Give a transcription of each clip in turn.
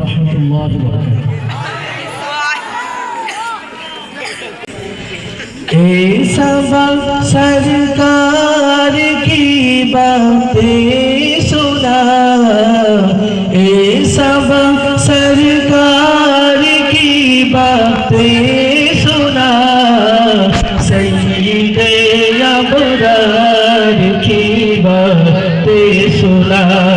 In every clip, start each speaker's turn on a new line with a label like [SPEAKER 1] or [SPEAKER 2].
[SPEAKER 1] ورحمة الله وبركاته اے سبق سرکار کی باتیں سنا اے سبق سرکار کی باتیں سنا سید ابرار کی باتیں سنا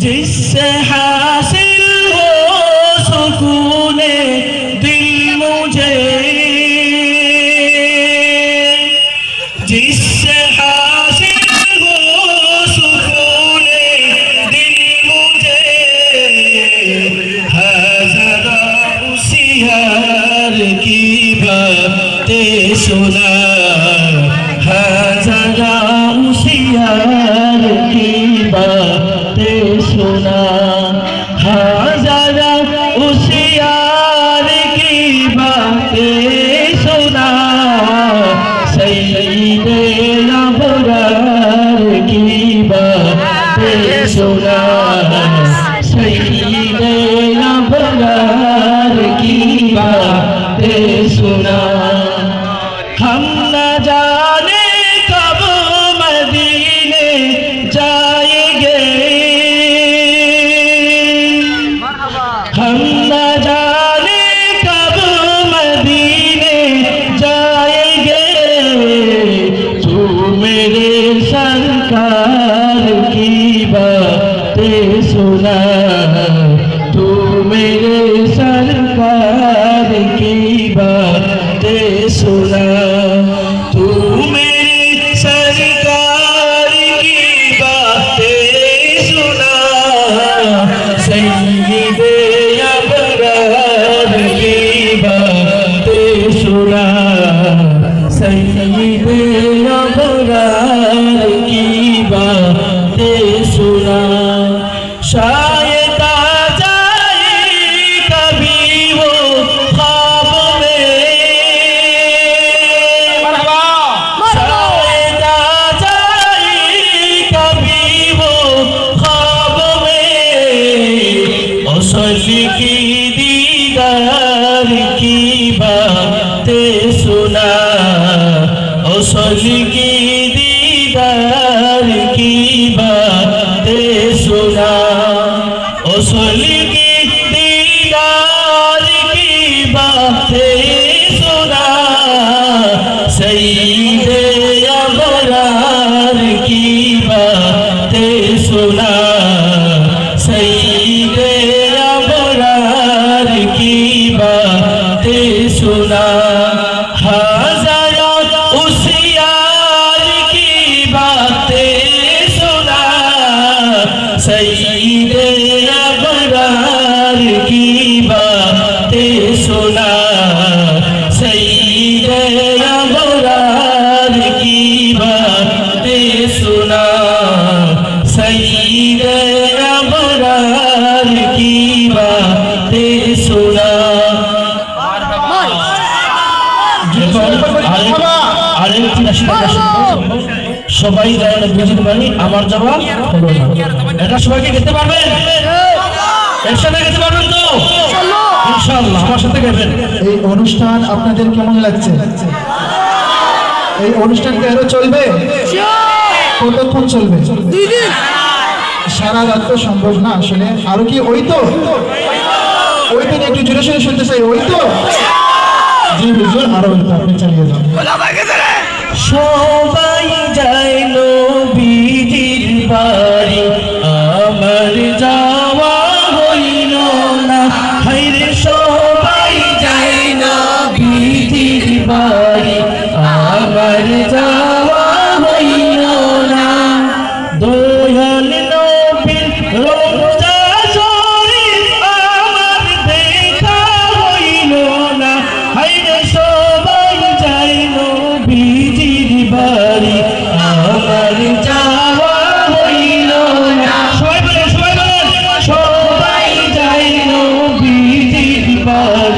[SPEAKER 1] जिससे हासिल हो सुकून दिल मुझे जिससे हासिल हो सुकून दिल मुझे हजरा उसी यार की बातें सुना luz. কৌশল গিরিদার কি বাতে সোনা? কৌশলী सईद अबरार की बातें सुना আরেকটি রাশিদার সবাই যেমন বুঝতে পারি আমার জবাব হলো না এটা সবাইকে খেতে পারবেন একসাথে খেতে পারবেন তো ইনশাআল্লাহ আমার সাথে খেবেন
[SPEAKER 2] এই অনুষ্ঠান আপনাদের কেমন লাগছে এই অনুষ্ঠান কি আরো চলবে কতক্ষণ চলবে সারা রাত তো সম্ভব না আসলে। আরও কি ওই তো? ওই তো একটু জোরে সরে শুনতে চাই, ওই তো? জি আরও ওই আপনি চালিয়ে যান।
[SPEAKER 1] সবাই যায় নবীজির বাড়ি। Oh.